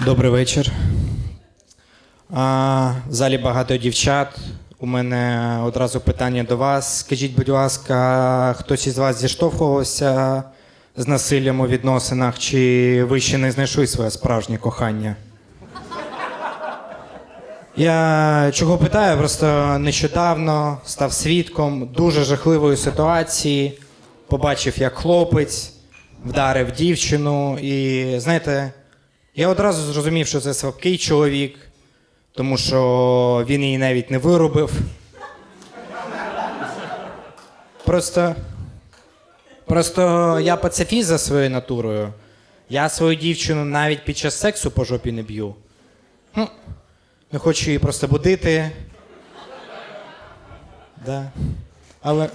Добрий вечір. В залі багато дівчат. У мене одразу питання до вас. Скажіть, будь ласка, хтось із вас зіштовхувався з насиллям у відносинах, чи ви ще не знайшли своє справжнє кохання? Я чого питаю? Просто нещодавно став свідком дуже жахливої ситуації. Побачив, як хлопець вдарив дівчину, і знаєте, я одразу зрозумів, що це слабкий чоловік, тому що він її навіть не виробив. Просто, просто я пацифіст за своєю натурою. Я свою дівчину навіть під час сексу по жопі не б'ю. Ну, не хочу її просто будити. Да. Але.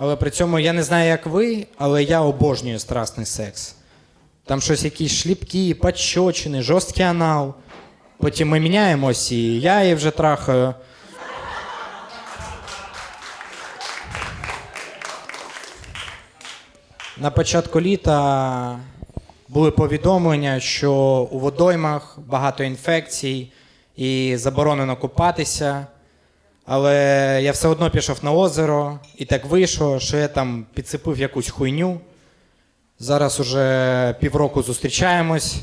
Але при цьому я не знаю, як ви, але я обожнюю страсний секс. Там щось якісь шліпки, пощочини, жорсткий анал. Потім ми міняємось, і я її вже трахаю. На початку літа були повідомлення, що у водоймах багато інфекцій і заборонено купатися. Але я все одно пішов на озеро, і так вийшло, що я там підсипив якусь хуйню. Зараз уже півроку зустрічаємось.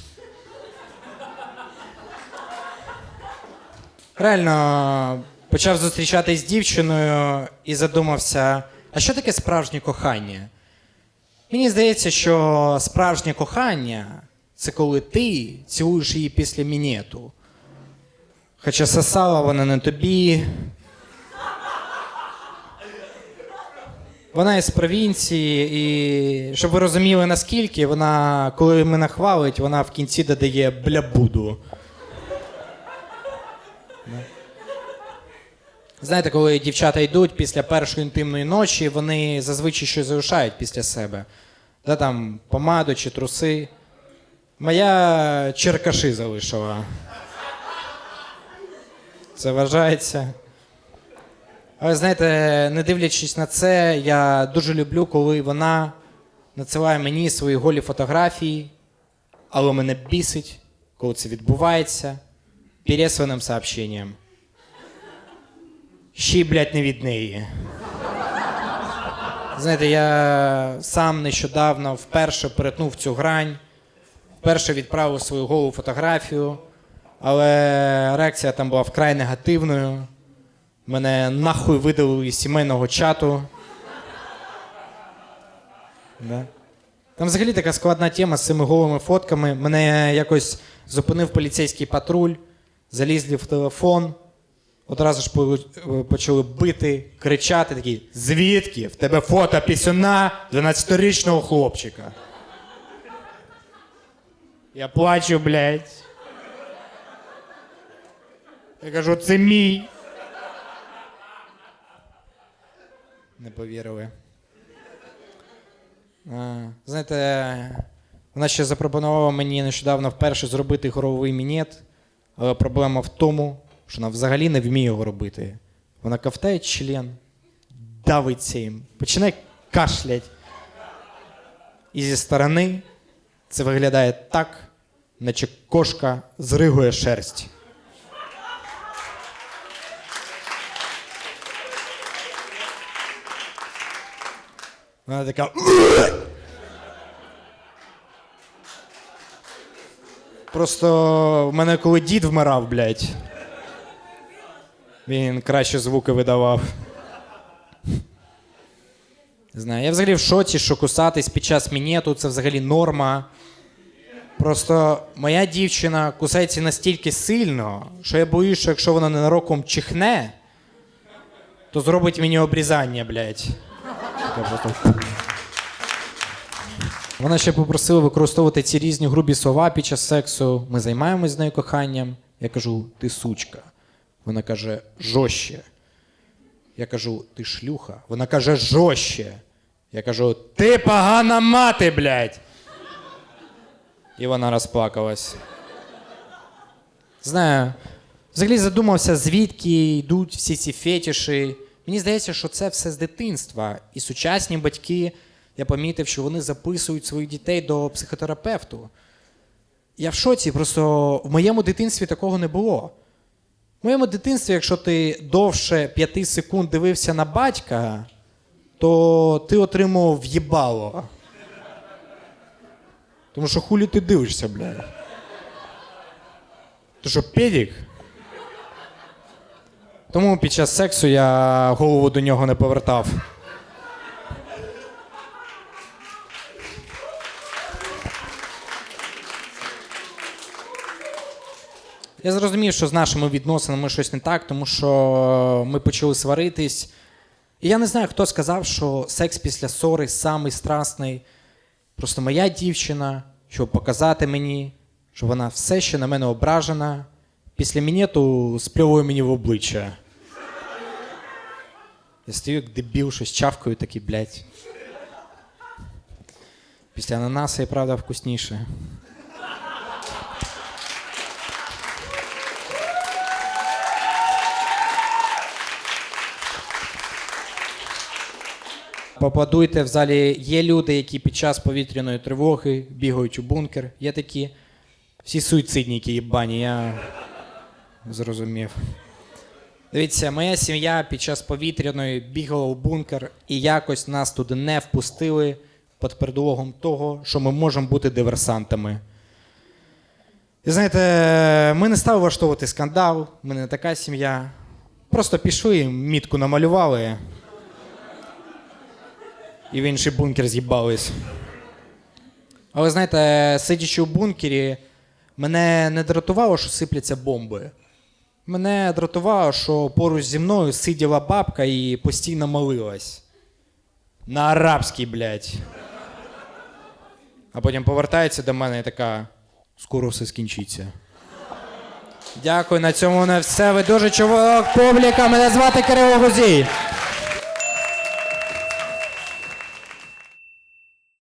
Реально почав зустрічатись з дівчиною і задумався, а що таке справжнє кохання? Мені здається, що справжнє кохання це коли ти цілуєш її після мінету. Хоча сосала вона не тобі. Вона із провінції, і щоб ви розуміли наскільки, вона, коли мене хвалить, вона в кінці додає бля буду. Знаєте, коли дівчата йдуть після першої інтимної ночі, вони зазвичай щось залишають після себе. Да, там помаду чи труси. Моя черкаши залишила. Це вважається. Але знаєте, не дивлячись на це, я дуже люблю, коли вона надсилає мені свої голі фотографії, але мене бісить, коли це відбувається пересланим сообщенням. Ще й, блядь, не від неї. Знаєте, я сам нещодавно вперше перетнув цю грань, вперше відправив свою голу фотографію, але реакція там була вкрай негативною. Мене нахуй видалили із сімейного чату. Да. Там взагалі така складна тема з цими голими фотками. Мене якось зупинив поліцейський патруль, залізли в телефон, одразу ж почали бити, кричати такі: звідки? В тебе фото пісюна 12-річного хлопчика. Я плачу, блядь. Я кажу, це мій. Повірили. Знаєте, вона ще запропонувала мені нещодавно вперше зробити горовий мінет, але проблема в тому, що вона взагалі не вміє його робити. Вона ковтає член, давиться їм, починає кашлять. І зі сторони це виглядає так, наче кошка зригує шерсть. Вона така. Просто в мене коли дід вмирав, блядь. Він краще звуки видавав. Не знаю, я взагалі в шоці, що кусатись під час мінету це взагалі норма. Просто моя дівчина кусається настільки сильно, що я боюсь, що якщо вона ненароком чихне, то зробить мені обрізання, блядь. Просто- Вона ще попросила використовувати ці різні грубі слова під час сексу. Ми займаємось з нею коханням. Я кажу, ти сучка. Вона каже, жорстче. Я кажу, ти шлюха. Вона каже, жорстче. Я кажу, ти погана мати, блядь. І вона розплакалась. Знаю, взагалі задумався, звідки йдуть всі ці фетіші. Мені здається, що це все з дитинства. І сучасні батьки я помітив, що вони записують своїх дітей до психотерапевту. Я в шоці, просто в моєму дитинстві такого не було. В моєму дитинстві, якщо ти довше п'яти секунд дивився на батька, то ти отримував в'єбало. Тому що хулі ти дивишся, бля. Ти що, педік? Тому під час сексу я голову до нього не повертав. Я зрозумів, що з нашими відносинами щось не так, тому що ми почали сваритись. І я не знаю, хто сказав, що секс після ссори самий страсний. Просто моя дівчина, щоб показати мені, що вона все ще на мене ображена, після мінету спльовує мені в обличчя. Я стою як дебіл, щось чавкаю такий, блядь. Після ананаса і правда вкусніше. Поаплодуйте, в залі є люди, які під час повітряної тривоги бігають у бункер. Є такі. Всі суїцидники їбані, я зрозумів. Дивіться, моя сім'я під час повітряної бігала у бункер, і якось нас туди не впустили під предлогом того, що ми можемо бути диверсантами. І знаєте, ми не стали влаштовувати скандал, ми не така сім'я. Просто пішли, мітку намалювали і в інший бункер з'їбались. Але знаєте, сидячи у бункері, мене не дратувало, що сипляться бомби. Мене дратувало, що поруч зі мною сиділа бабка і постійно молилась. На арабській, блядь. А потім повертається до мене і така: скоро все скінчиться. Дякую, на цьому на все. Ви дуже чувак публіка. Мене звати Кирило Гузій.